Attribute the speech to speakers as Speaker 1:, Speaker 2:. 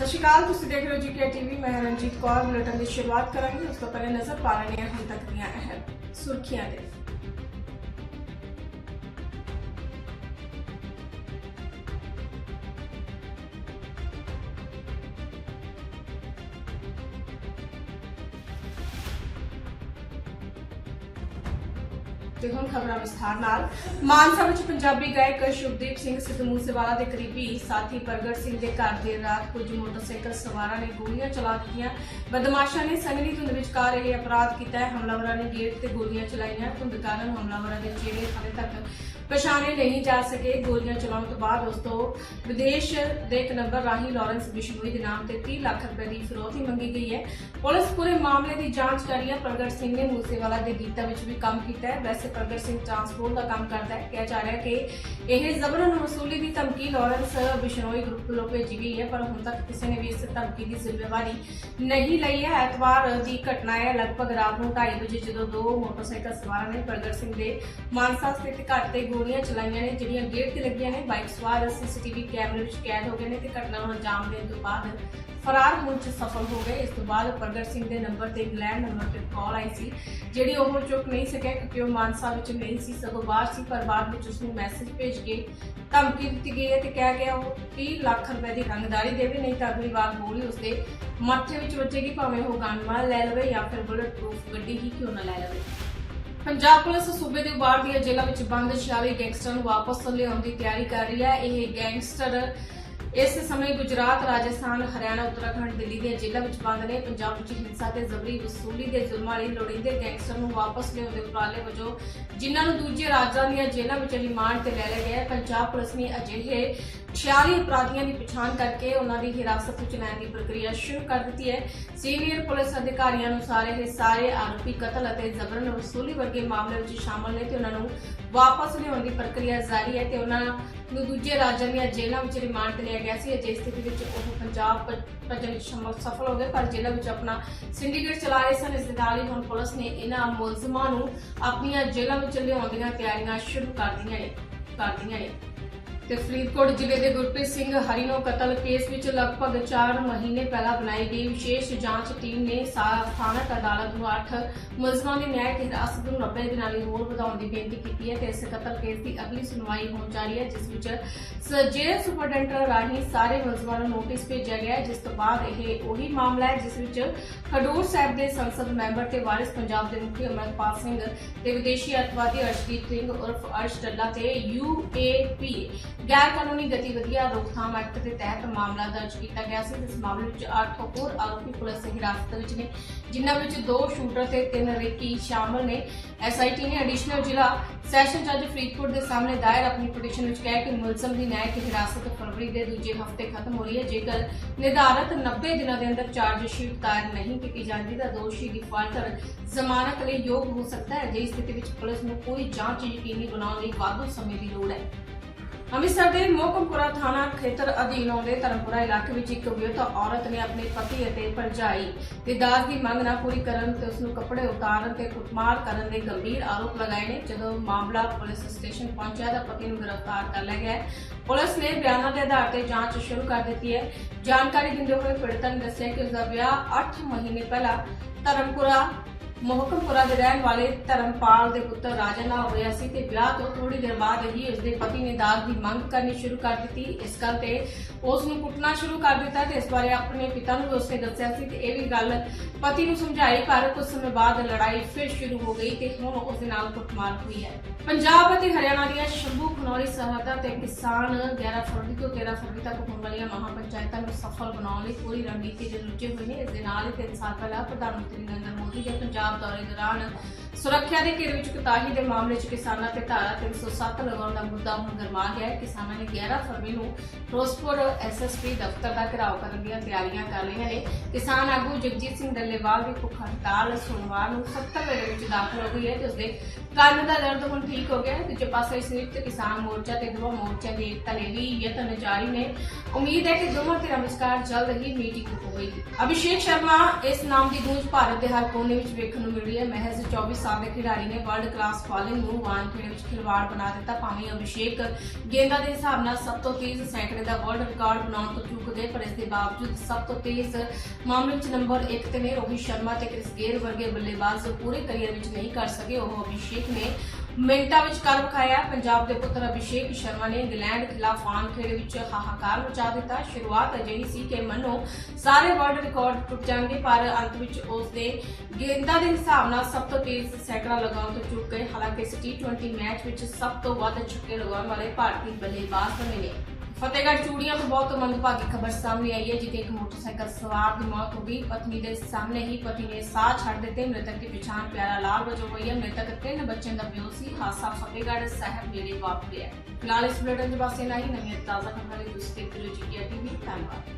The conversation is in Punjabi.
Speaker 1: ਸਤਿ ਸ਼੍ਰੀ ਅਕਾਲ, ਤੁਸੀਂ ਦੇਖ ਰਹੇ ਹੋ ਜੀਕੇ ਟੀਵੀ ਮੈਂ ਰਣਜੀਤ ਕੌਰ, ਬੁਲੇਟਨ ਦੀ ਸ਼ੁਰੂਆਤ ਕਰਾਂਗੇ। ਉਸ ਤੋਂ ਪਹਿਲਾਂ ਨਜ਼ਰ ਪਾ ਲੈਣੇ ਹੁਣ ਤੱਕ ਦੀਆਂ ਅਹਿਮ ਸੁਰਖੀਆਂ ਦੇ। ਤੇ ਹੁਣ ਖਬਰਾਂ ਵਿਸਥਾਰ ਨਾਲ। ਮਾਨਸਾ ਵਿੱਚ ਪੰਜਾਬੀ ਗਾਇਕ ਸ਼ੁਭਦੀਪ ਸਿੰਘ ਸਿੱਧੂ ਮੂਸੇਵਾਲਾ ਦੇ ਕਰੀਬੀ ਸਾਥੀ ਪ੍ਰਗਟ ਸਿੰਘ ਦੇ ਘਰ ਦੇ ਰਾਤ ਕੁਝ ਮੋਟਰਸਾਈਕਲ ਸਵਾਰਾਂ ਨੇ ਗੋਲੀਆਂ ਚਲਾ ਦਿੱਤੀਆਂ। ਬਦਮਾਸ਼ਾਂ ਨੇ ਸੰਗਨੀ ਧੁੰਦ ਵਿਚਕਾਰ ਇਹ ਅਪਰਾਧ ਕੀਤਾ ਹੈ। ਹਮਲਾਵਰਾਂ ਨੇ ਗੇਟ ਤੇ ਗੋਲੀਆਂ ਚਲਾਈਆਂ। ਧੁੰਦ ਕਾਰਨ ਹਮਲਾਵਰਾਂ ਦੇ ਚਿਹਰੇ ਹਾਲੇ ਤੱਕ ਪਛਾਣੇ ਨਹੀਂ ਜਾ ਸਕੇ। ਗੋਲੀਆਂ ਚਲਾਉਣ ਤੋਂ ਬਾਅਦ ਉਸ ਤੋਂ ਵਿਦੇਸ਼ ਦੇ ਇੱਕ ਨੰਬਰ ਰਾਹੀਂ ਲਾਰੈਂਸ ਬਿਸ਼ਨੋਈ ਦੇ ਨਾਮ ਤੇ 30 ਲੱਖ ਰੁਪਏ ਦੀ ਫਿਰੌਤੀ ਮੰਗੀ ਗਈ ਹੈ। ਪੁਲਿਸ ਪੂਰੇ ਮਾਮਲੇ ਦੀ ਜਾਂਚ ਕਰ ਰਹੀ ਹੈ। ਪ੍ਰਗਟ ਸਿੰਘ ਨੇ ਮੂਸੇਵਾਲਾ ਦੇ ਗੀਤਾਂ ਵਿੱਚ ਵੀ ਕੰਮ ਕੀਤਾ ਹੈ। ਵੈਸੇ ਪ੍ਰਗਟ ਸਿੰਘ ਟਰਾਂਸਪੋਰਟ ਦਾ ਕੰਮ ਕਰਦਾ ਹੈ। ਕਿਹਾ ਜਾ ਰਿਹਾ ਹੈ ਕਿ ਇਹ ਜ਼ਬਰਨ ਵਸੂਲੀ ਦੀ ਧਮਕੀ ਲਾਰੈਂਸ ਬਿਸ਼ਨੋਈ ਗਰੁੱਪ ਵੱਲੋਂ ਭੇਜੀ ਗਈ ਹੈ, ਪਰ ਹੁਣ ਤੱਕ ਕਿਸੇ ਨੇ ਵੀ ਇਸ ਧਮਕੀ ਦੀ ਜ਼ਿੰਮੇਵਾਰੀ ਨਹੀਂ ਲਈ ਹੈ। ਐਤਵਾਰ ਦੀ ਘਟਨਾ ਹੈ, ਲਗਭਗ ਰਾਤ ਨੂੰ 2:30 ਵਜੇ ਜਦੋਂ ਦੋ ਮੋਟਰਸਾਈਕਲ ਸਵਾਰਾਂ ਨੇ ਪ੍ਰਗਟ ਸਿੰਘ ਦੇ ਮਾਨਸਾ ਸਥਿਤ ਘਰ ਤੇ ਗੋਲੀਆਂ ਚਲਾਈਆਂ ਨੇ, ਜਿਹੜੀਆਂ ਗੇਟ ਤੇ ਲੱਗੀਆਂ ਨੇ। ਬਾਈਕ ਸਵਾਰ ਸੀਸੀਟੀਵੀ ਕੈਮਰੇ ਵਿੱਚ ਕੈਦ ਹੋ ਗਏ ਨੇ ਤੇ ਘਟਨਾ ਨੂੰ ਅੰਜਾਮ ਦੇਣ ਤੋਂ ਬਾਅਦ ਫਰਾਰ ਹੋਣ 'ਚ ਸਫਲ ਹੋ ਗਏ। ਇਸ ਤੋਂ ਬਾਅਦ ਪ੍ਰਗਟ ਸਿੰਘ ਦੇ ਨੰਬਰ ਤੇ ਇੰਗਲੈਂਡ ਨੰਬਰ ਤੇ ਕਾਲ ਆਈ ਸੀ, ਜਿਹੜੀ ਉਹ ਚੁੱਕ ਨਹੀਂ ਸਕਿਆ ਕਿਉਂਕਿ ਉਹ ਮਾਨਸਾ ਵਿੱਚ ਨਹੀਂ ਸੀ, ਸਗੋਂ ਬਾਹਰ ਸੀ, ਪਰ ਬਾਅਦ ਵਿੱਚ ਉਸਨੂੰ ਮੈਸੇਜ ਭੇਜ ਕੇ ਧਮਕੀ ਦਿੱਤੀ ਗਈ ਹੈ ਤੇ ਕਿਹਾ ਗਿਆ ਉਹ 30 ਲੱਖ ਰੁਪਏ ਦੀ ਰੰਗਦਾਰੀ ਦੇਵੇ, ਨਹੀਂ ਤਾਂ ਅਗਲੀ ਵਾਰ ਗੋਲੀ ਉਸਦੇ ਮੱਥੇ ਵਿੱਚ ਵੱਜੇਗੀ, ਭਾਵੇਂ ਉਹ ਗਨਮਾਲ ਲੈ ਲਵੇ ਜਾਂ ਫਿਰ ਬੁਲਟ ਪ੍ਰੂਫ ਗੱਡੀ ਹੀ ਕਿਉਂ ਨਾ ਲੈ ਲਵੇ। ਪੰਜਾਬ ਪੁਲਿਸ ਸੂਬੇ ਦੇ ਬਾਹਰ ਦੀਆਂ ਜੇਲ੍ਹਾਂ ਵਿੱਚ ਬੰਦ 46 ਗੈਂਗਸਟਰਾਂ ਨੂੰ ਵਾਪਸ ਲਿਆਉਣ ਦੀ ਤਿਆਰੀ ਕਰ ਰਹੀ ਹੈ। ਇਹ ਗੈਂਗਸਟਰ ਇਸ ਸਮੇਂ ਗੁਜਰਾਤ, ਰਾਜਸਥਾਨ, ਹਰਿਆਣਾ, ਉੱਤਰਾਖੰਡ, ਦਿੱਲੀ ਦੀਆਂ ਜੇਲ੍ਹਾਂ ਵਿੱਚ ਬੰਦ ਨੇ। ਪੰਜਾਬ ਵਿੱਚ ਹਿੰਸਾ ਤੇ ਜ਼ਬਰੀ ਵਸੂਲੀ ਦੇ ਜ਼ੁਲਮਾਂ ਲਈ ਲੋੜੀਂਦੇ ਗੈਂਗਸਟਰ ਨੂੰ ਵਾਪਸ ਲਿਆਉਣ ਦੇ ਉਪਰਾਲੇ ਵਜੋਂ ਜਿਨ੍ਹਾਂ ਨੂੰ ਦੂਜੇ ਰਾਜਾਂ ਦੀਆਂ ਜੇਲ੍ਹਾਂ ਵਿੱਚ ਰਿਮਾਂਡ ਤੇ ਲੈ ਲਿਆ ਗਿਆ ਪੰਜਾਬ ਪੁਲਿਸ ਨੇ ਅਜਿਹੇ 46 ਅਪਰਾਧੀਆਂ ਦੀ ਪਛਾਣ ਕਰਕੇ ਉਹਨਾਂ ਦੀ ਹਿਰਾਸਤ ਵਿੱਚ ਲੈਣ ਦੀ ਪ੍ਰਕਿਰਿਆ ਸ਼ੁਰੂ ਕਰ ਦਿੱਤੀ ਹੈ। ਸੀਨੀਅਰ ਪੁਲਿਸ ਅਧਿਕਾਰੀਆਂ ਅਨੁਸਾਰ ਇਹ ਸਾਰੇ ਆਰੋਪੀ ਕਤਲ ਅਤੇ ਜ਼ਬਰਨ ਵਸੂਲੀ ਵਰਗੇ ਮਾਮਲੇ ਵਿੱਚ ਸ਼ਾਮਲ ਨੇ ਤੇ ਉਹਨਾਂ ਨੂੰ ਵਾਪਸ ਲਿਆਉਣ ਦੀ ਪ੍ਰਕਿਰਿਆ ਜਾਰੀ ਹੈ ਤੇ ਉਹਨਾਂ ਨੂੰ ਦੂਜੇ ਰਾਜਾਂ ਦੀਆਂ ਜੇਲ੍ਹਾਂ ਵਿੱਚ ਰਿਮਾਂਡ ਤੇ ਲਿਆ ਗਿਆ ਸੀ। ਅਜਿਹੀ ਸਥਿਤੀ ਵਿੱਚ ਉਹ ਪੰਜਾਬ ਭੱਜਣ ਵਿੱਚ ਸ਼ਮ- ਸਫਲ ਹੋ ਗਏ, ਪਰ ਜੇਲ੍ਹਾਂ ਵਿੱਚ ਆਪਣਾ ਸਿੰਡੀਕੇਟ ਚਲਾ ਰਹੇ ਸਨ। ਇਸ ਦੇ ਨਾਲ ਹੀ ਹੁਣ ਪੁਲਿਸ ਨੇ ਇਹਨਾਂ ਮੁਲਜ਼ਮਾਂ ਨੂੰ ਆਪਣੀਆਂ ਜੇਲ੍ਹਾਂ ਵਿੱਚ ਲਿਆਉਣ ਦੀਆਂ ਤਿਆਰੀਆਂ ਸ਼ੁਰੂ ਕਰ ਦਿੱਤੀਆਂ ਨੇ, ਕਰ ਦਿੱਤੀਆਂ ਨੇ। ਤੇ ਫਰੀਦਕੋਟ ਜ਼ਿਲ੍ਹੇ ਦੇ ਗੁਰਪ੍ਰੀਤ ਸਿੰਘ ਹਰੀਨੋ ਕਤਲ ਕੇਸ ਵਿੱਚ ਲਗਭਗ 4 ਮਹੀਨੇ ਪਹਿਲਾਂ ਬਣਾਈ ਗਈ ਵਿਸ਼ੇਸ਼ ਜਾਂਚ ਟੀਮ ਨੇ ਸਾ- ਸਥਾਨਕ ਅਦਾਲਤ ਨੂੰ 8 ਮੁਲਜ਼ਮਾਂ ਦੀ ਨਿਆਇਕ ਹਿਰਾਸਤ ਨੂੰ 90 ਦਿਨਾਂ ਲਈ ਹੋਰ ਵਧਾਉਣ ਦੀ ਬੇਨਤੀ ਕੀਤੀ ਹੈ ਤੇ ਇਸ ਕਤਲ ਕੇਸ ਦੀ ਅਗਲੀ ਸੁਣਵਾਈ ਹੋਣ ਜਾ ਰਹੀ ਹੈ, ਜਿਸ ਵਿੱਚ ਜੇਲ੍ਹ ਸੁਪਰਡੈਂਟ ਰਾਹੀਂ ਸਾਰੇ ਮੁਲਜ਼ਮਾਂ ਨੂੰ ਨੋਟਿਸ ਭੇਜਿਆ ਗਿਆ ਹੈ, ਜਿਸ ਤੋਂ ਬਾਅਦ ਇਹ ਉਹੀ ਮਾਮਲਾ ਹੈ, ਜਿਸ ਵਿੱਚ ਖਡੂਰ ਸਾਹਿਬ ਦੇ ਸੰਸਦ ਮੈਂਬਰ ਤੇ ਵਾਰਿਸ ਪੰਜਾਬ ਦੇ ਮੁਖੀ ਅਮਰਪਾਲ ਸਿੰਘ ਤੇ ਵਿਦੇਸ਼ੀ ਅੱਤਵਾਦੀ ਅਰਸ਼ਦੀਪ ਸਿੰਘ ਉਰਫ ਅਰਸ਼ ਡੱਲਾ ਤੇ ਯੂਏਪੀ ਗੈਰ ਕਾਨੂੰਨੀ ਗਤੀਵਿਧੀਆਂ ਰੋਕਥਾਮ ਐਕਟ ਦੇ ਤਹਿਤ ਮਾਮਲਾ ਦਰਜ ਕੀਤਾ ਗਿਆ ਸੀ। ਇਸ ਮਾਮਲੇ ਵਿੱਚ 8 ਹੋਰ ਆਰੋਪੀ ਪੁਲਿਸ ਹਿਰਾਸਤ ਵਿੱਚ ਨੇ, ਜਿਨ੍ਹਾਂ ਵਿੱਚ ਦੋ ਸ਼ੂਟਰ ਤੇ ਤਿੰਨ ਰੇਕੀ ਸ਼ਾਮਲ ਨੇ। ਐਸਆਈਟੀ ਨੇ ਐਡੀਸ਼ਨਲ ਜ਼ਿਲ੍ਹਾ ਸੈਸ਼ਨ ਜੱਜ ਫਰੀਦਕੋਟ ਦੇ ਸਾਹਮਣੇ ਦਾਇਰ ਆਪਣੀ ਪਟੀਸ਼ਨ ਵਿੱਚ ਕਿਹਾ ਕਿ ਮੁਲਜ਼ਮ ਦੀ ਨਿਆਇਕ ਹਿਰਾਸਤ ਫਰਵਰੀ ਦੇ ਦੂਜੇ ਹਫ਼ਤੇ ਖਤਮ ਹੋਈ ਹੈ। ਜੇਕਰ ਨਿਰਧਾਰਤ 90 ਦਿਨਾਂ ਦੇ ਅੰਦਰ ਚਾਰਜ ਸ਼ੀਟ ਦਾਇਰ ਨਹੀਂ ਕੀਤੀ ਜਾਂਦੀ, ਤਾਂ ਦੋਸ਼ੀ ਡਿਫਾਲਟਰ ਜ਼ਮਾਨਤ ਲਈ ਯੋਗ ਹੋ ਸਕਦਾ ਹੈ। ਜੇ ਸਥਿਤੀ ਵਿੱਚ ਪੁਲਿਸ ਨੂੰ ਕੋਈ ਜਾਂਚ ਯਕੀਨੀ ਬਣਾਉਣ ਲਈ ਵਾਧੂ ਸਮੇਂ ਦੀ ਲੋੜ ਹੈ। ਅੰਮ੍ਰਿਤਸਰ ਦੇ ਮੋਹਕਮਪੁਰਾ ਥਾਣਾ ਖੇਤਰ ਅਧੀਨ ਆਉਂਦੇ ਧਰਮਪੁਰਾ ਇਲਾਕੇ ਵਿੱਚ ਇੱਕ ਵਿਆਹੁਤਾ ਔਰਤ ਨੇ ਆਪਣੇ ਪਤੀ ਅਤੇ ਭਰਜਾਈ ਦੇ ਦਾਜ ਦੀ ਮੰਗ ਨਾ ਪੂਰੀ ਕਰਨ ਤੇ ਉਸ ਨੂੰ ਕੱਪੜੇ ਉਤਾਰਨ ਤੇ ਕੁੱਟਮਾਰ ਕਰਨ ਦੇ ਗੰਭੀਰ ਆਰੋਪ ਲਗਾਏ ਨੇ। ਜਦੋਂ ਮਾਮਲਾ ਪੁਲਿਸ ਸਟੇਸ਼ਨ ਪਹੁੰਚਿਆ ਤਾਂ ਪਤੀ ਨੂੰ ਗ੍ਰਿਫਤਾਰ ਕਰ ਲਿਆ ਗਿਆ ਪੁਲਿਸ ਨੇ ਬਿਆਨਾਂ ਦੇ ਆਧਾਰ ਤੇ ਜਾਂਚ ਸ਼ੁਰੂ ਕਰ ਦਿੱਤੀ ਹੈ। ਜਾਣਕਾਰੀ ਦਿੰਦੇ ਹੋਏ ਪੀੜਤਾ ਨੇ ਦੱਸਿਆ ਕਿ ਉਸ ਦਾ ਵਿਆਹ 8 ਮਹੀਨੇ ਪਹਿਲਾਂ ਧਰਮਪੁਰਾ ਮੋਹਕਮਪੁਰਾ ਦੇ ਰਹਿਣ ਵਾਲੇ ਧਰਮਪਾਲ ਦੇ ਪੁੱਤਰ ਰਾਜਾ ਨਾਲ ਹੋਇਆ ਸੀ ਤੇ ਵਿਆਹ ਤੋਂ ਥੋੜੀ ਦੇਰ ਬਾਅਦ ਹੀ ਉਸਦੇ ਪਤੀ ਨੇ ਦਾਜ ਦੀ ਮੰਗ ਕਰਨੀ ਸ਼ੁਰੂ ਕਰ ਦਿੱਤੀ। ਇਸ ਗੱਲ ਤੇ ਉਸ ਨੂੰ ਕੁੱਟਣਾ ਸ਼ੁਰੂ ਕਰ ਦਿੱਤਾ ਤੇ ਇਸ ਬਾਰੇ ਆਪਣੇ ਪਿਤਾ ਨੂੰ ਵੀ ਉਸਨੇ ਦੱਸਿਆ ਸੀ ਤੇ ਇਹ ਵੀ ਗੱਲ ਪਤੀ ਨੂੰ ਸਮਝਾਈ ਪਰ ਕੁਝ ਸਮੇਂ ਬਾਅਦ ਲੜਾਈ ਫਿਰ ਸ਼ੁਰੂ ਹੋ ਗਈ ਤੇ ਹੁਣ ਉਸ ਦੇ ਨਾਲ ਕੁੱਟਮਾਰ ਹੋਈ ਹੈ। ਪੰਜਾਬ ਅਤੇ ਹਰਿਆਣਾ ਦੀਆਂ ਸ਼ੰਭੂ ਖਨੌਰੀ ਸਰਹੱਦਾਂ ਤੇ ਕਿਸਾਨ 11 ਫਰਵਰੀ ਤੋਂ 13 ਫਰਵਰੀ ਤੱਕ ਹੋਣ ਵਾਲੀਆਂ ਮਹਾਂ ਪੰਚਾਇਤਾਂ ਨੂੰ ਸਫਲ ਬਣਾਉਣ ਲਈ ਪੂਰੀ ਰਣਨੀਤੀ ਦੇ ਰੁੱਝੇ ਹੋਏ ਨੇ। ਇਸ ਦੇ ਨਾਲ ਹੀ ਤਿੰਨ ਸਾਲ ਪਹਿਲਾਂ ਪ੍ਰਧਾਨ ਮੰਤਰੀ ਨਰਿੰਦਰ ਮੋਦੀ ਦੇ ਪੰਜਾਬ ਦੌਰੇ ਦੌਰਾਨ ਸੁਰੱਖਿਆ ਦੇ ਘੇਰੇ ਵਿੱਚ ਕੁਤਾਹੀ ਦੇ ਮਾਮਲੇ 'ਚ ਕਿਸਾਨਾਂ ਤੇ ਧਾਰਾ 307 ਲਗਾਉਣ ਦਾ ਮੁੱਦਾ ਹੁਣ ਗਰਮਾ ਗਿਆ ਹੈ। ਕਿਸਾਨਾਂ ਨੇ 11 ਫਰਵਰੀ ਨੂੰ ਫਿਰੋਜ਼ਪੁਰ ਐਸਐਸਪੀ ਦਫ਼ਤਰ ਦਾ ਘਿਰਾਓ ਕਰਨ ਦੀਆਂ ਤਿਆਰੀਆਂ ਕਰ ਲਈਆਂ ਨੇ। ਕਿਸਾਨ ਆਗੂ ਜਗਜੀਤ ਸਿੰਘ ਡੱਲੇਵਾਲ ਦੀ ਭੁੱਖ ਹੜਤਾਲ ਸੋਮਵਾਰ ਨੂੰ 70 ਵੇਲੇ ਵਿੱਚ ਦਾਖਲ ਹੋ ਗਈ ਹੈ ਤੇ ਉਸਦੇ ਕੰਨ ਦਾ ਦਰਦ ਹੁਣ ਠੀਕ ਹੋ ਗਿਆ ਹੈ। ਦੂਜੇ ਪਾਸੇ ਸੰਯੁਕਤ ਕਿਸਾਨ ਮੋਰਚਾ ਤੇ ਦੋਵਾਂ ਮੋਰਚਾ ਦੇ ਏਕਤਾ ਲਈ ਵੀ ਯਤਨ ਜਾਰੀ ਨੇ। ਉਮੀਦ ਹੈ ਕਿ ਦੋਵਾਂ ਧਿਰਾਂ ਵਿਚਕਾਰ ਜਲਦ ਹੀ ਮੀਟਿੰਗ ਹੋਵੇਗੀ। ਅਭਿਸ਼ੇਕ ਸ਼ਰਮਾ ਇਸ ਨਾਮ ਦੀ ਗੂੰਜ ਭਾਰਤ ਦੇ ਹਰ ਕੋਨੇ ਵਿੱਚ ਵੇਖਣ ਨੂੰ ਮਿਲ ਰਹੀ ਹੈ ਮਹਿਜ਼ 24 ਸਾਲ ਦੇ ਖਿਡਾਰੀ ਨੇ ਵਰਲਡ ਕਲਾਸ ਬੋਲਿੰਗ ਨੂੰ ਵਾਨਖੇੜੇ ਵਿੱਚ ਖਿਲਵਾੜ ਬਣਾ ਦਿੱਤਾ। ਭਾਵੇਂ ਅਭਿਸ਼ੇਕ ਗੇਂਦਾਂ ਦੇ ਹਿਸਾਬ ਨਾਲ ਸਭ ਤੋਂ ਤੇਜ਼ ਸੈਂਕੜੇ ਦਾ ਵਰਲਡ ਰਿਕਾਰਡ ਬਣਾਉਣ ਤੋਂ ਚੁੱਕ ਗਏ ਪਰ ਇਸ ਦੇ ਬਾਵਜੂਦ ਸਭ ਤੋਂ ਤੇਜ਼ ਮਾਮਲੇ ਚ ਨੰਬਰ 1 ਤੇ ਨੇ ਰੋਹਿਤ ਸ਼ਰਮਾ ਤੇ ਕ੍ਰਿਸ ਗੇਲ ਵਰਗੇ ਬੱਲੇਬਾਜ਼ ਪੂਰੇ ਕਰੀਅਰ ਵਿੱਚ ਨਹੀਂ ਕਰ ਸਕੇ। ਉਹ ਅਭਿਸ਼ੇਕ ਨੇ ਮਿੰਟਾਂ ਵਿੱਚ ਕਰ ਵਿਖਾਇਆ ਪੰਜਾਬ ਦੇ ਪੁੱਤਰ ਅਭਿਸ਼ੇਕ ਸ਼ਰਮਾ ਨੇ ਇੰਗਲੈਂਡ ਖਿਲਾਫ ਖੇਡ ਵਿੱਚ ਹਾਹਾਕਾਰ ਮਚਾ ਦਿੱਤਾ। ਸ਼ੁਰੂਆਤ ਅਜਿਹੀ ਸੀ ਕਿ ਮੰਨੋ ਸਾਰੇ ਵਰਲਡ ਰਿਕਾਰਡ ਟੁੱਟ ਜਾਣਗੇ, ਪਰ ਅੰਤ ਵਿੱਚ ਉਸ ਦੇ ਗੇਂਦਾਂ ਦੇ ਹਿਸਾਬ ਨਾਲ ਸਭ ਤੋਂ ਤੇਜ਼ ਸੈਂਕੜਾ ਲਗਾਉਣ ਤੋਂ ਚੁੱਕ ਗਏ। ਹਾਲਾਂਕਿ ਇਸ T20 ਮੈਚ ਵਿੱਚ ਸਭ ਤੋਂ ਵੱਧ ਛੱਕੇ ਲਗਾਉਣ ਵਾਲੇ ਭਾਰਤੀ ਬੱਲੇਬਾਜ਼ ਬਣੇ ਨੇ। ਫਤਿਹਗੜ੍ਹ ਚੂੜੀਆਂ ਤੋਂ ਬਹੁਤ ਮੰਦਭਾਗੀ ਖਬਰ ਸਾਹਮਣੇ ਆਈ ਹੈ, ਜਿੱਥੇ ਇੱਕ ਮੋਟਰਸਾਈਕਲ ਸਵਾਰ ਦੀ ਮੌਤ ਹੋ ਗਈ। ਪਤਨੀ ਦੇ ਸਾਹਮਣੇ ਹੀ ਪਤੀ ਨੇ ਸਾਹ ਛੱਡ ਦਿੱਤੇ। ਮ੍ਰਿਤਕ ਦੀ ਪਛਾਣ ਪਿਆਰਾ ਲਾਲ ਵਜੋਂ ਹੋਈ ਹੈ। ਮ੍ਰਿਤਕ ਤਿੰਨ ਬੱਚਿਆਂ ਦਾ ਪਿਓ ਸੀ। ਹਾਦਸਾ ਫਤਿਹਗੜ੍ਹ ਸਾਹਿਬ ਨੇੜੇ ਵਾਪਰਿਆ। ਫਿਲਹਾਲ ਇਸ ਬੁਲੇਟਿਨ ਦੇ ਪਾਸੇ ਨਹੀਂ ਨਵੀਆਂ ਤਾਜ਼ਾ ਖਬਰਾਂ ਲਈ ਤੁਸੀਂ ਦੇਖਦੇ ਰਹੋ ਜੀ ਟੀਵੀ। ਧੰਨਵਾਦ।